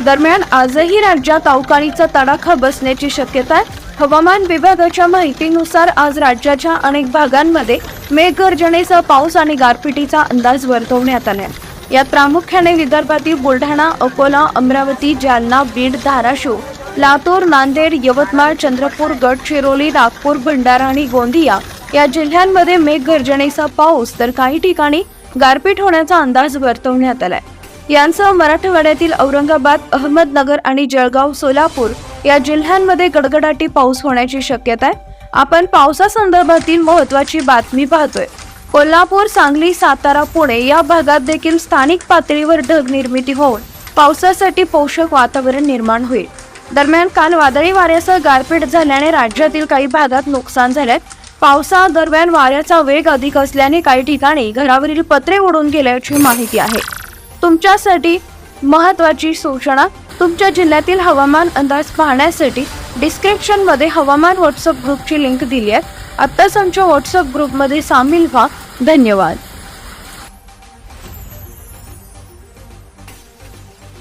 दरम्यान आजही राज्यात अवकाळीचा तडाखा बसण्याची शक्यता आहे. हवामान विभागाच्या माहितीनुसार आज राज्याच्या अनेक भागांमध्ये मेघगर्जनेसह पाऊस आणि गारपिटीचा अंदाज वर्तवण्यात आला यात प्रामुख्याने विदर्भातील बुलढाणा अकोला अमरावती जालना बीड धाराशिव लातूर नांदेड यवतमाळ चंद्रपूर गडचिरोली नागपूर भंडारा आणि गोंदिया या जिल्ह्यांमध्ये मेघगर्जनेचा पाऊस तर काही ठिकाणी गारपीट होण्याचा अंदाज वर्तवण्यात आलाय. यांसह मराठवाड्यातील औरंगाबाद अहमदनगर आणि जळगाव सोलापूर या जिल्ह्यांमध्ये गडगडाटी पाऊस होण्याची शक्यता आहे. आपण पावसासंदर्भातील महत्वाची बातमी पाहतोय. कोल्हापूर सांगली सातारा पुणे या भागात देखील स्थानिक पातळीवर ढग निर्मिती होऊन पावसासाठी पोषक वातावरण निर्माण होईल. दरम्यान काल वादळी वाऱ्यासह गारपीट झाल्याने राज्यातील काही भागात नुकसान झाले पावसादरम्यान वाऱ्याचा वेग अधिक असल्याने काही ठिकाणी घरावरील पत्रे उडून गेल्याची माहिती आहे. तुमच्यासाठी महत्त्वाची सूचना तुमच्या जिल्ह्यातील हवामान अंदाज पाहण्यासाठी डिस्क्रिप्शनमध्ये हवामान व्हॉट्सअप ग्रुपची लिंक दिली आहे. आत्ताच आमच्या व्हॉट्सअप ग्रुपमध्ये सामील व्हा. धन्यवाद.